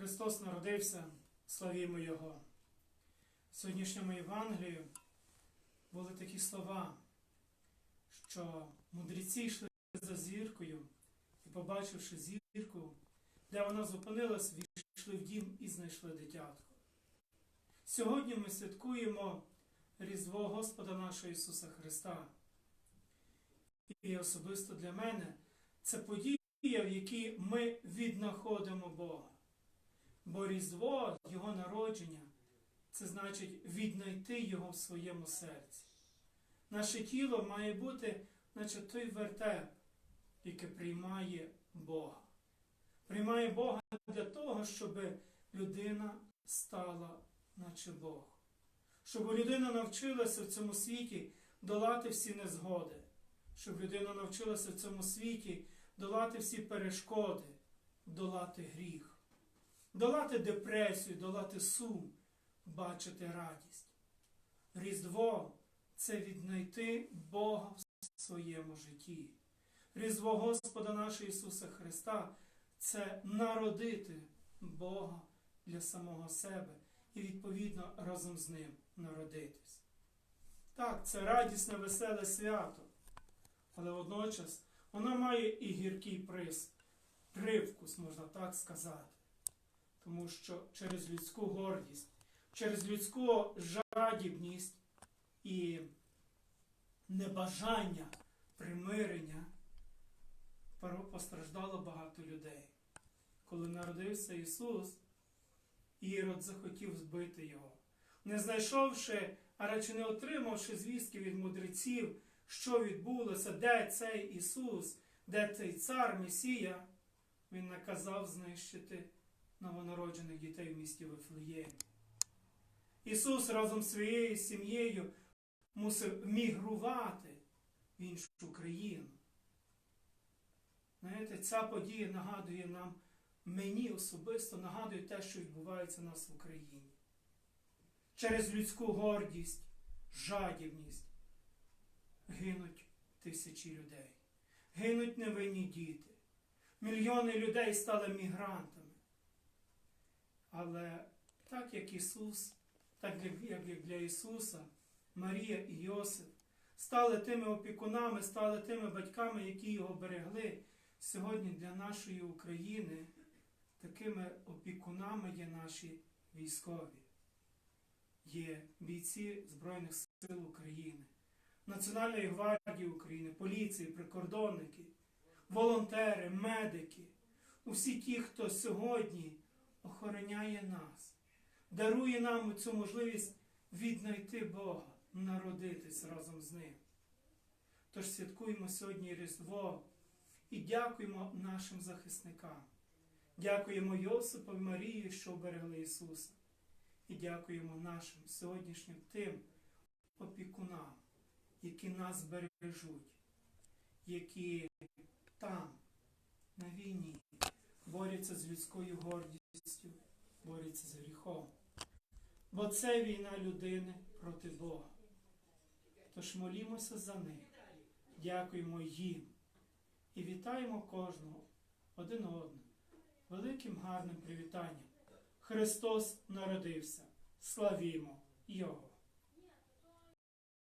Христос народився, славімо Його. В сьогоднішньому Євангелії були такі слова, що мудреці йшли за зіркою і, побачивши зірку, де вона зупинилась, війшли в дім і знайшли дитятко. Сьогодні ми святкуємо Різдво Господа нашого Ісуса Христа. І особисто для мене це подія, в якій ми віднаходимо Бога. Бо Різдво, Його народження, це значить віднайти Його в своєму серці. Наше тіло має бути, наче той вертеп, який приймає Бога. Приймає Бога для того, щоб людина стала, наче Бог. Щоб людина навчилася в цьому світі долати всі незгоди, щоб людина навчилася в цьому світі долати всі перешкоди, долати гріх, долати депресію, долати сум, бачити радість. Різдво це віднайти Бога в своєму житті. Різдво Господа нашого Ісуса Христа це народити Бога для самого себе і, відповідно, разом з Ним народитись. Так, це радісне, веселе свято, але водночас воно має і гіркий приз, привкус, можна так сказати. Тому що через людську гордість, через людську жадібність і небажання примирення постраждало багато людей. Коли народився Ісус, Ірод захотів збити його. Не знайшовши, а радше не отримавши звістки від мудреців, що відбулося, де цей Ісус, де цей цар Месія, Він наказав знищити новонароджених дітей в місті Вифлеємі. Ісус разом з своєю сім'єю мусив мігрувати в іншу країну. Знаєте, ця подія нагадує нам, мені особисто нагадує те, що відбувається у нас в Україні. Через людську гордість, жадібність гинуть тисячі людей, гинуть невинні діти. Мільйони людей стали мігрантами. Але так як Ісус, так як для Ісуса, Марія і Йосип стали тими опікунами, стали тими батьками, які його берегли. Сьогодні для нашої України такими опікунами є наші військові, є бійці Збройних сил України, Національної гвардії України, поліції, прикордонники, волонтери, медики, усі ті, хто сьогодні охороняє нас, дарує нам цю можливість віднайти Бога, народитись разом з Ним. Тож святкуємо сьогодні Різдво. І дякуємо нашим захисникам. Дякуємо Йосипу і Марії, що оберегли Ісуса. І дякуємо нашим сьогоднішнім тим опікунам, які нас бережуть, які там, на війні, борються з людською гордістю, борються з гріхом. Бо це війна людини проти Бога. Тож молімося за них, дякуємо їм. І вітаємо кожного один одного великим гарним привітанням. Христос народився. Славімо Його!